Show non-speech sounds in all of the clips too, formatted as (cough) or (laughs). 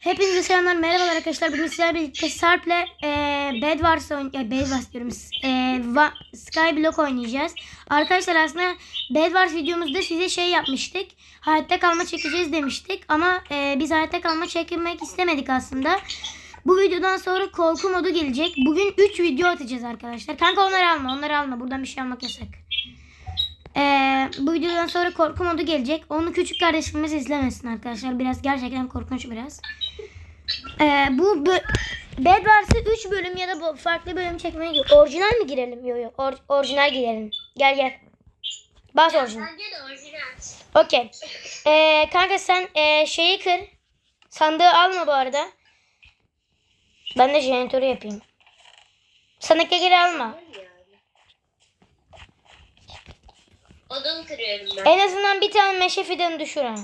Hepinize selamlar, merhabalar arkadaşlar. Bugün sizlerle birlikte Sarp'le e, Bed Wars oyn- e, Bed Wars diyorum. E, Va- Skyblock oynayacağız. Arkadaşlar aslında Bed Wars videomuzda size şey yapmıştık. Hayatta kalma çekeceğiz demiştik. Ama e, biz hayatta kalma çekmek istemedik aslında. Bu videodan sonra korku modu gelecek. Bugün 3 video atacağız arkadaşlar. Kanka onları alma, onları alma. Buradan bir şey almak yasak. Ee, bu videodan sonra korku modu gelecek. Onu küçük kardeşimiz izlemesin arkadaşlar. Biraz gerçekten korkunç biraz. Ee, bu Bed Wars'ı 3 bölüm ya da farklı bölüm çekmeye gidiyor. Orijinal mi girelim? Yok yok. Or- orijinal girelim. Gel gel. Bas orijinal. Bence de orijinal. Okey. Ee, kanka sen ee, şeyi kır. Sandığı alma bu arada. Ben de jeneratörü yapayım. Sandıkla geri alma. Odun kırıyorum ben. En azından bir tane meşe fidanı düşür ha.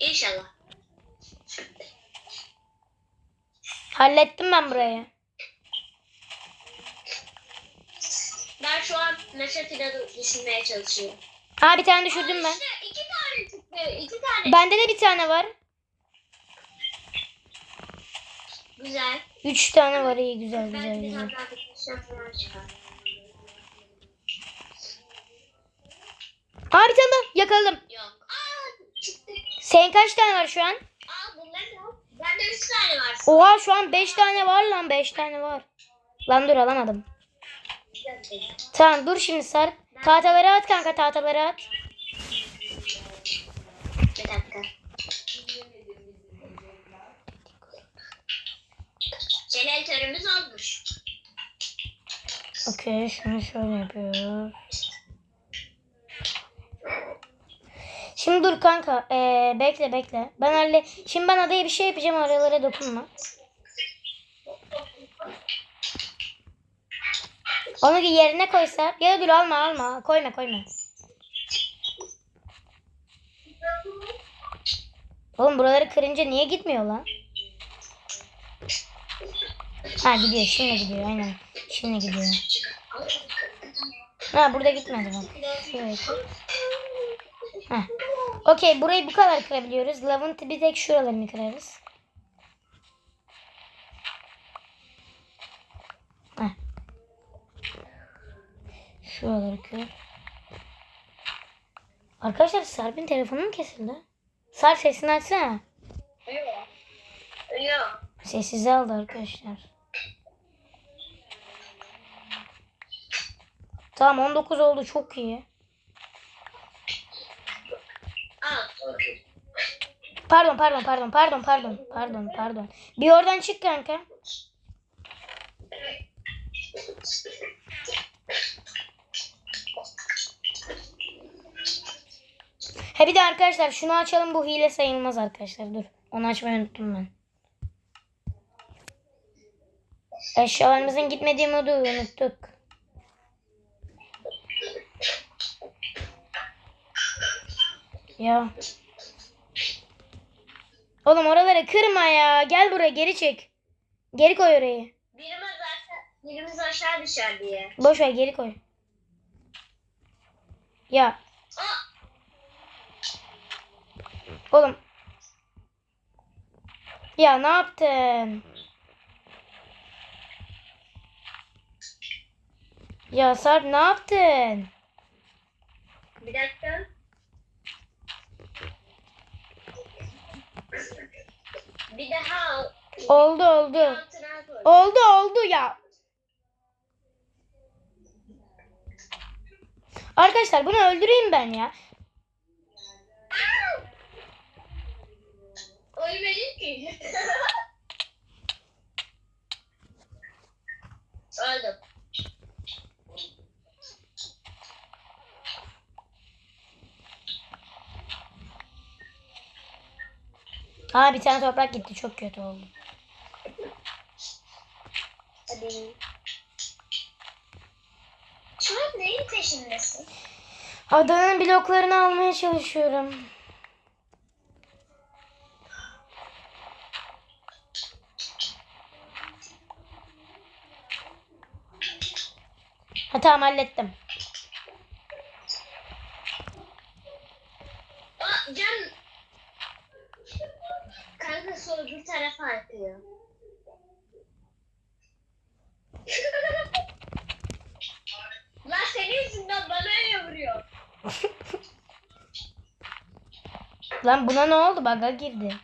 İnşallah. Hallettim ben burayı. Ben şu an meşe fidanı düşünmeye çalışıyorum. Aa bir tane düşürdüm ben. İşte iki tane çıktı. iki tane. Bende de bir tane var. Güzel. Üç tane var iyi güzel güzel Ben güzel. Aa bir tane daha yakaladım. Yok. Aa. Senin kaç tane var şu an? Aa bunlar ne? Bende üç tane var. Oha şu an beş tane var lan beş tane var. Lan dur alamadım. Tamam dur şimdi sar. Tahtaları at kanka tahtaları at. Bir dakika. Jeneratörümüz olmuş. Okey şunu şöyle yapıyoruz. Şimdi dur kanka. Ee, bekle bekle. Ben halle. Şimdi ben adaya bir şey yapacağım aralara dokunma. Onu bir yerine koysa. Ya dur alma alma. Koyma koyma. Oğlum buraları kırınca niye gitmiyor lan? Ha gidiyor şimdi gidiyor aynen. Şimdi gidiyor. Ha burada gitmedi bak. Koy. Heh. Okey burayı bu kadar kırabiliyoruz. Lavın bir tek şuralarını kırarız. Heh. Şuraları kır. Arkadaşlar Sarp'in telefonu mu kesildi? Sarp sesini açsana. Yok. Yok. Sessize aldı arkadaşlar. Tamam 19 oldu çok iyi. Pardon pardon pardon pardon pardon pardon pardon. Bir oradan çık kanka. Ha bir de arkadaşlar şunu açalım bu hile sayılmaz arkadaşlar dur. Onu açmayı unuttum ben. Eşyalarımızın gitmediği modu unuttuk. Ya. Oğlum oraları kırma ya. Gel buraya geri çek. Geri koy orayı. Birimiz aşağı, birimiz aşağı düşer diye. Boş ver geri koy. Ya. Aa. Oğlum. Ya ne yaptın? Ya Sarp ne yaptın? Bir dakika. Bir daha Oldu oldu. Oldu oldu ya. Arkadaşlar bunu öldüreyim ben ya. Ölmedin ki. (laughs) Öldüm. Aa bir tane toprak gitti çok kötü oldu. Hadi. Şu an neyin peşindesin? Adanın bloklarını almaya çalışıyorum. Ha tamam hallettim. Aa, can sonra bir tarafa akıyor. Lan senin yüzünden bana öyle vuruyor. Lan buna ne oldu? Baga girdi.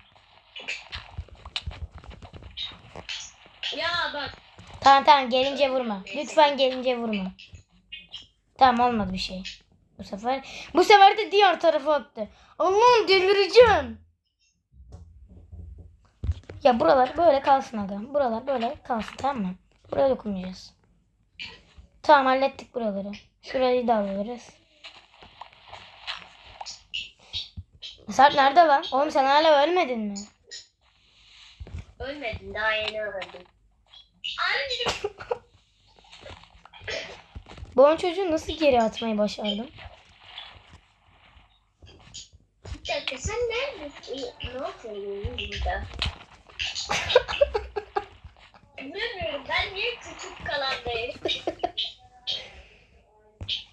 Ya bak. Tamam tamam gelince vurma. Lütfen gelince vurma. Tamam olmadı bir şey. Bu sefer bu sefer de diğer tarafa attı. Allah'ım delireceğim. Ya buralar böyle kalsın aga. Buralar böyle kalsın tamam mı? Buraya dokunmayacağız. Tamam hallettik buraları. Şurayı da alırız. Sarp nerede lan? Oğlum sen hala ölmedin mi? Ölmedin daha yeni öldüm. Anneciğim. Bu on çocuğu nasıl geri atmayı başardın? Bir dakika sen neredesin? Ne yapıyorsun burada? (laughs) Bilmiyorum ben niye küçük kalandayım? (laughs)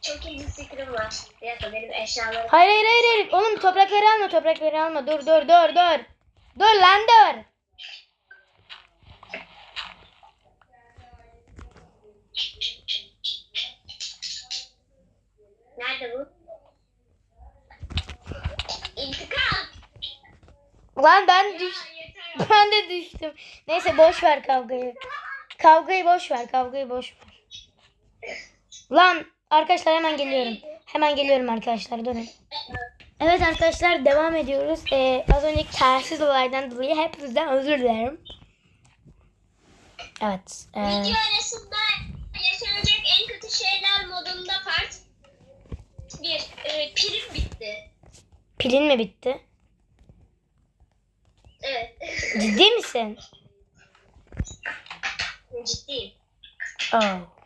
Çok iyi bir fikrim var. Bir dakika benim eşyalarım... Hayır hayır hayır. hayır. Oğlum toprakları alma toprakları alma. Dur dur dur dur. Dur lan dur. Nerede bu? İntikam! Lan ben düş Ya ben de düştüm. Neyse boş ver kavgayı. Kavgayı boş ver kavgayı boş ver. Lan arkadaşlar hemen geliyorum. Hemen geliyorum arkadaşlar durun. Evet arkadaşlar devam ediyoruz. Ee, az önceki telsiz olaydan dolayı hepinizden özür dilerim. Evet. ee, Video arasında yaşanacak en kötü şeyler modunda part 1. E, pilim bitti. pilin mi bitti? Evet. Ciddi misin? (laughs) Ciddiyim. Oh.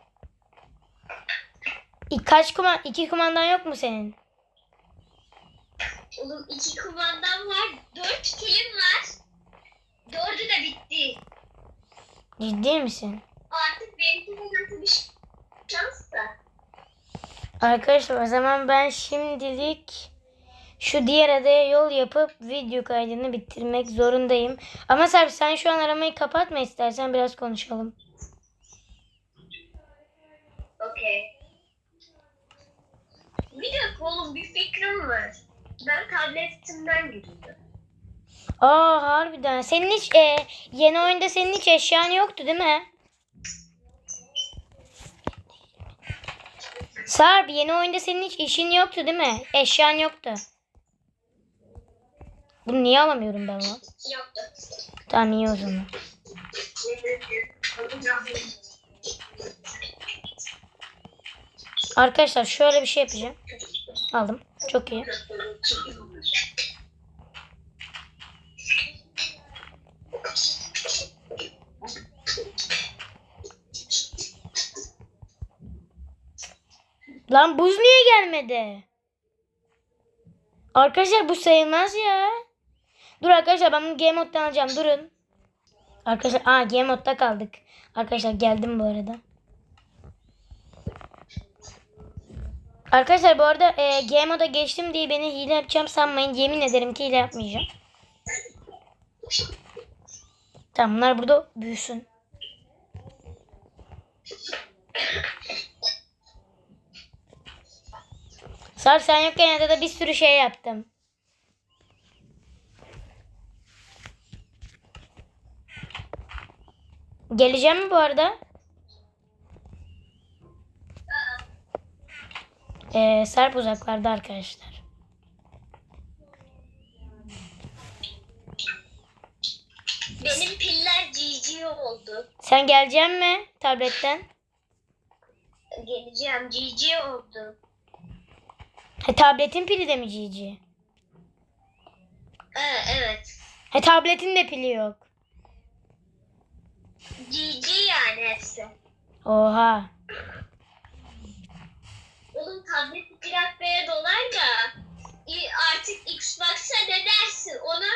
Kaç kuman iki kumandan yok mu senin? Oğlum iki kumandam var. Dört pilim var. Dördü de bitti. Ciddi misin? Artık benimki de nasıl bir şans da. Arkadaşlar o zaman ben şimdilik şu diğer adaya yol yapıp video kaydını bitirmek zorundayım. Ama Serp sen şu an aramayı kapatma istersen biraz konuşalım. Okey. Oğlum bir fikrim var. Ben tabletimden gidiyorum. Aa harbiden. Senin hiç e, yeni oyunda senin hiç eşyan yoktu değil mi? Sarp yeni oyunda senin hiç işin yoktu değil mi? Eşyan yoktu. Bunu niye alamıyorum ben lan? Yoktu. Tamam iyi o zaman. Arkadaşlar şöyle bir şey yapacağım. Aldım. Çok iyi. Lan buz niye gelmedi? Arkadaşlar bu sayılmaz ya. Dur arkadaşlar ben bunu game moddan alacağım. Durun. Arkadaşlar aa game modda kaldık. Arkadaşlar geldim bu arada. Arkadaşlar bu arada e, game moda geçtim diye beni hile yapacağım sanmayın. Yemin ederim ki hile yapmayacağım. Tamam bunlar burada büyüsün. Sar sen yokken ya da bir sürü şey yaptım. Geleceğim mi bu arada? Ee, Sarp uzaklarda arkadaşlar. Benim piller GG oldu. Sen gelecek mi tabletten? Geleceğim GG oldu. He, tabletin pili de mi GG? Ee, evet. He, tabletin de pili yok. GG yani hepsi. Oha. Oğlum tableti piratmaya dolar da artık Xbox'a ne dersin? Ona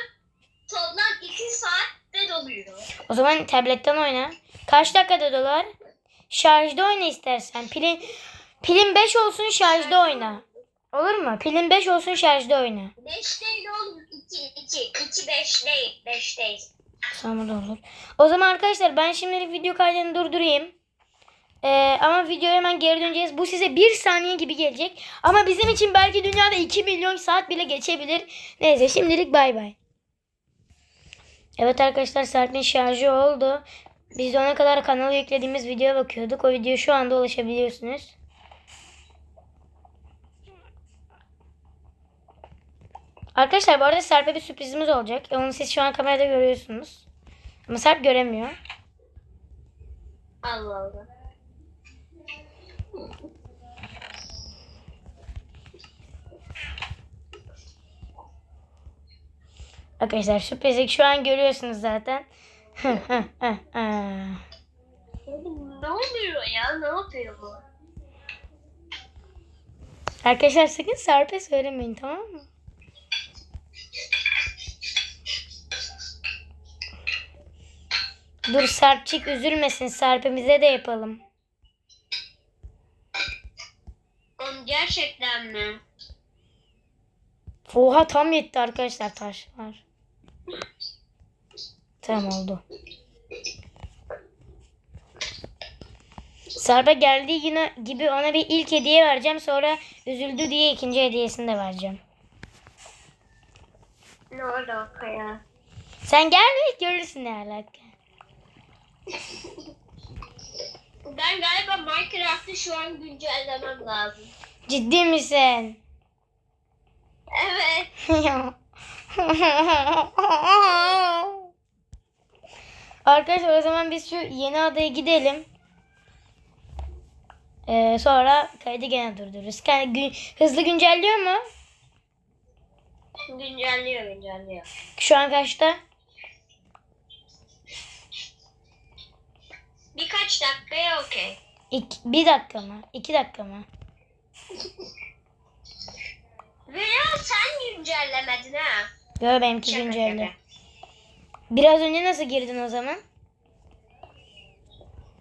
toplam 2 saatte doluyor. O zaman tabletten oyna. Kaç dakikada dolar? Şarjda oyna istersen. Pilin pilin 5 olsun şarjda oyna. Olur mu? Pilin 5 olsun şarjda oyna. 5 değil oğlum. 2 2 2 5 değil. 5 değil. Tamam olur. O zaman arkadaşlar ben şimdilik video kaydını durdurayım. Ee, ama videoya hemen geri döneceğiz. Bu size bir saniye gibi gelecek. Ama bizim için belki dünyada 2 milyon saat bile geçebilir. Neyse şimdilik bay bay. Evet arkadaşlar Serpil'in şarjı oldu. Biz de ona kadar kanala yüklediğimiz videoya bakıyorduk. O videoya şu anda ulaşabiliyorsunuz. Arkadaşlar bu arada Serp'e bir sürprizimiz olacak. Onu siz şu an kamerada görüyorsunuz. Ama Serp göremiyor. Allah Allah. Arkadaşlar sürprizi şu an görüyorsunuz zaten. Ne oluyor ya? Ne yapıyor bu? Arkadaşlar sakın Serp'e söylemeyin tamam mı? Dur Serpçik üzülmesin. Serp'imize de yapalım. Gerçekten mi? Oha tam yetti arkadaşlar taşlar. Tamam oldu. Serp'e geldiği yine gibi ona bir ilk hediye vereceğim. Sonra üzüldü diye ikinci hediyesini de vereceğim. Ne alaka ya? Sen gel bir görürsün ne alaka. Ben galiba Minecraft'ı şu an güncellemem lazım. Ciddi misin? Evet. (laughs) Arkadaşlar o zaman biz şu yeni adaya gidelim. Ee, sonra kaydı gene durdururuz. Kendi gün- hızlı güncelliyor mu? Güncelliyor güncelliyor. Şu an kaçta? Birkaç dakikaya okey. İki, bir dakika mı? İki dakika mı? Veya sen güncellemedin ha. Yo benimki Şaka güncelli. Biraz önce nasıl girdin o zaman?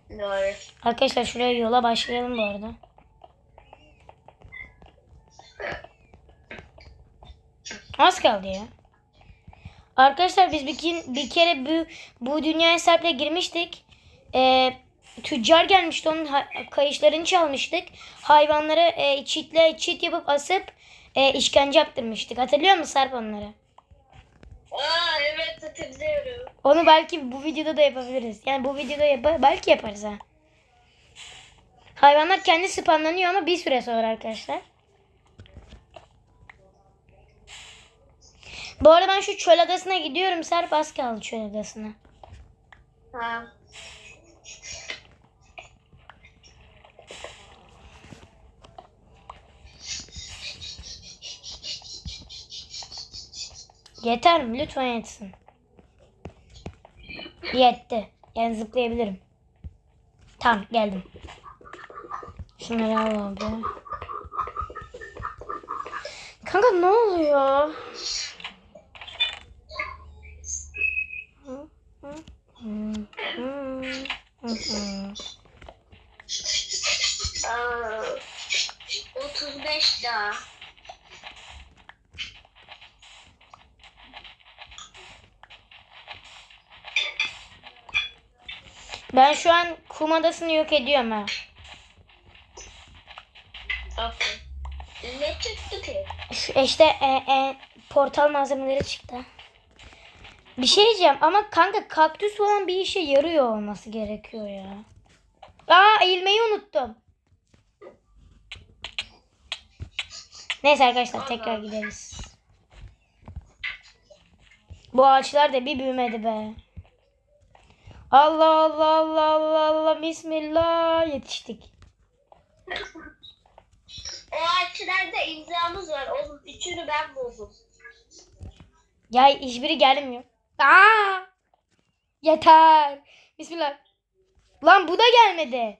Doğru. Arkadaşlar şuraya yola başlayalım bu arada. Az kaldı ya. Arkadaşlar biz bir, bir kere bu, bu dünya hesapla girmiştik. Ee, tüccar gelmişti onun kayışlarını çalmıştık. Hayvanları e, çitle çit yapıp asıp e, işkence yaptırmıştık. Hatırlıyor musun Sarp onları? Aa evet hatırlıyorum. Onu belki bu videoda da yapabiliriz. Yani bu videoda yap belki yaparız ha. Hayvanlar kendi spawnlanıyor ama bir süre sonra arkadaşlar. Bu arada ben şu çöl adasına gidiyorum. Serp az kaldı çöl adasına. Ha. Yeter mi? Lütfen yetsin. Yetti. Yani zıplayabilirim. Tamam geldim. Şunları al abi. Kanka ne oluyor? Aa, 35 daha. Ben şu an kum adasını yok ediyorum ha. Aferin. Ne çıktı ki? Şu işte e, e, portal malzemeleri çıktı. Bir şey diyeceğim ama kanka kaktüs falan bir işe yarıyor olması gerekiyor ya. Aa eğilmeyi unuttum. Neyse arkadaşlar tekrar gideriz. Bu ağaçlar da bir büyümedi be. Allah Allah Allah Allah Allah Bismillah yetiştik. O ağaçlarda imzamız var. Oğlum üçünü ben buldum. Ya hiçbiri gelmiyor. Aa! Yeter. Bismillah. Lan bu da gelmedi.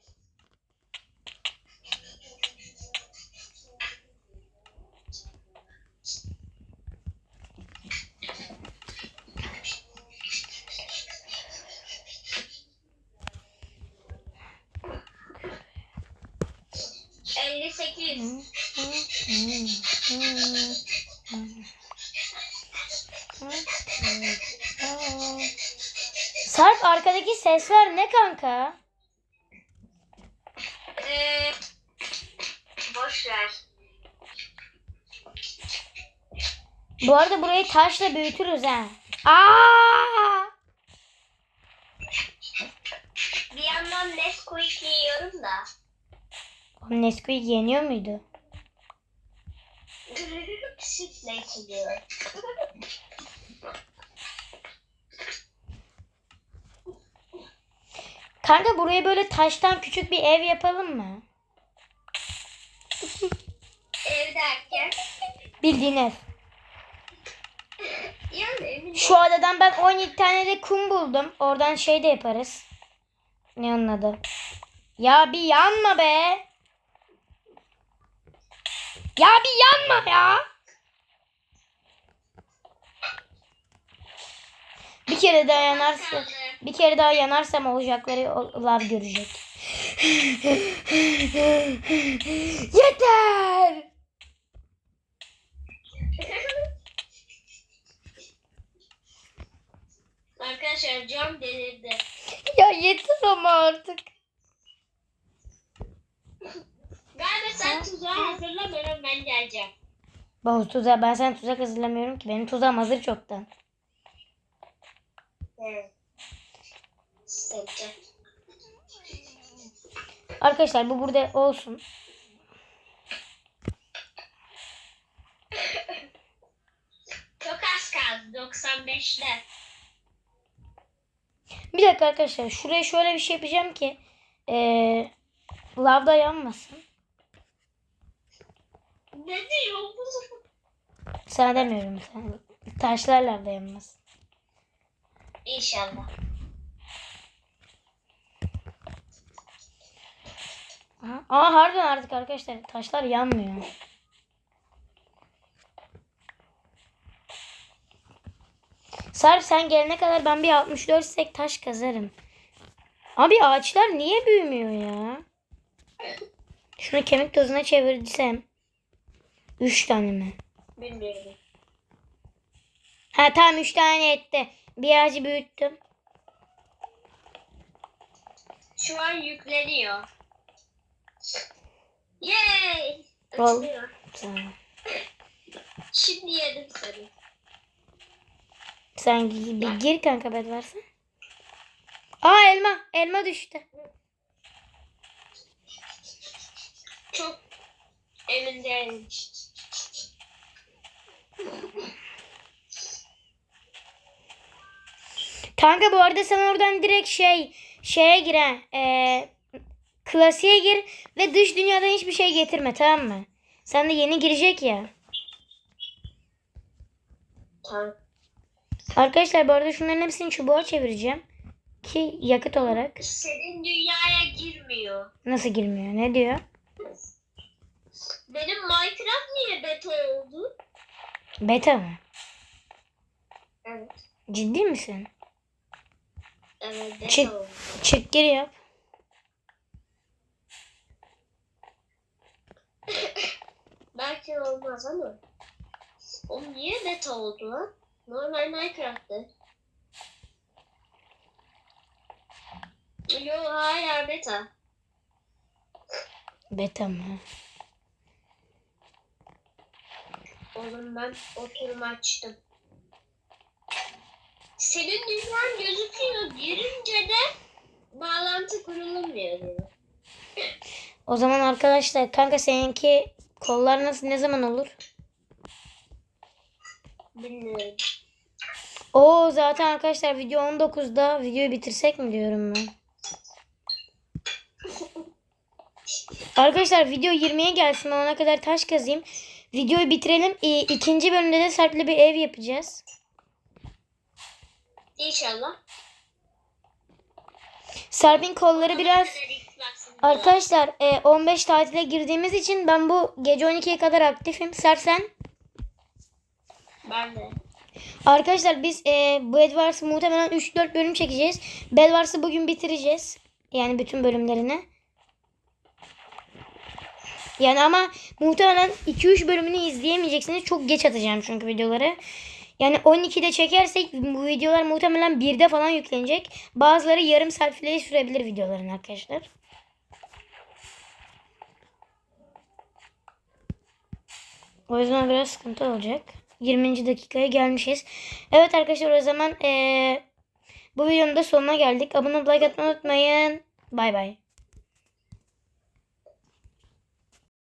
Elli sekiz. Sarp arkadaki sesler ne kanka? Ee, boş ver. Bu arada burayı taşla büyütürüz ha. Aa! Bir yandan Nesquik yiyorum da. Nesquik yeniyor muydu? Sütle içiliyor. Kanka buraya böyle taştan küçük bir ev yapalım mı? Ev derken. Bildiğin ev. Yani Şu adadan ben 17 tane de kum buldum. Oradan şey de yaparız. Ne onun adı? Ya bir yanma be. Ya bir yanma ya. Bir kere daha yanarsa, bir kere daha yanarsam olacakları onlar görecek. Yeter. Arkadaşlar cam delirdi. Ya yeter ama artık. Galiba sen tuzağı hazırlamıyorum ben geleceğim. Bahus tuzak ben sana tuzak hazırlamıyorum ki. Benim tuzağım hazır çoktan. Evet. Arkadaşlar bu burada olsun. Çok az kaldı 95'le. Bir dakika arkadaşlar. Şuraya şöyle bir şey yapacağım ki. Ee, lavda yanmasın. Ne diyor? Sana demiyorum. Sana. Taşlar lavda yanmasın. İnşallah. Aha. Aa harbiden artık arkadaşlar taşlar yanmıyor. Sarp sen gelene kadar ben bir 64 sek taş kazarım. Abi ağaçlar niye büyümüyor ya? Şunu kemik tozuna çevirsem. 3 tane mi? Bilmiyorum. Ha tamam 3 tane etti. Bir ağacı büyüttüm. Şu an yükleniyor. Yay! Ol. Tamam. Şimdi yedim seni. Sen bir gir kanka bed varsa. Aa elma. Elma düştü. Çok emin değilim. Kanka bu arada sen oradan direkt şey şeye gir ha. Ee, klasiğe gir ve dış dünyadan hiçbir şey getirme tamam mı? Sen de yeni girecek ya. Tamam. Arkadaşlar bu arada şunların hepsini çubuğa çevireceğim. Ki yakıt olarak. Senin dünyaya girmiyor. Nasıl girmiyor? Ne diyor? Benim Minecraft niye beta oldu? Beta mı? Evet. Ciddi misin? Evet Çık. oldu. Çık gir yap. Belki olmaz ama. O niye beta oldu lan? Normal Minecraft'tı. Yo hala beta. Beta mı? Oğlum ben oturum açtım. Senin dünyan gözüküyor. Girince de bağlantı kurulmuyor. O zaman arkadaşlar kanka seninki kollar nasıl ne zaman olur? Bilmiyorum. Oo zaten arkadaşlar video 19'da videoyu bitirsek mi diyorum ben. (laughs) Arkadaşlar video 20'ye gelsin. Ben ona kadar taş kazayım. Videoyu bitirelim. İkinci bölümde de Serp'le bir ev yapacağız. İnşallah. Serp'in kolları biraz... Arkadaşlar e, 15 tatile girdiğimiz için ben bu gece 12'ye kadar aktifim. Serp sen? Ben de. Arkadaşlar biz e, bu Edwars'ı muhtemelen 3-4 bölüm çekeceğiz. Bedwars'ı bugün bitireceğiz. Yani bütün bölümlerini. Yani ama muhtemelen 2-3 bölümünü izleyemeyeceksiniz. Çok geç atacağım çünkü videoları. Yani 12'de çekersek bu videolar muhtemelen 1'de falan yüklenecek. Bazıları yarım saat bile sürebilir videoların arkadaşlar. O yüzden biraz sıkıntı olacak. 20. dakikaya gelmişiz. Evet arkadaşlar o zaman eee, bu videonun da sonuna geldik. Abone olup like atmayı unutmayın. Bay bay.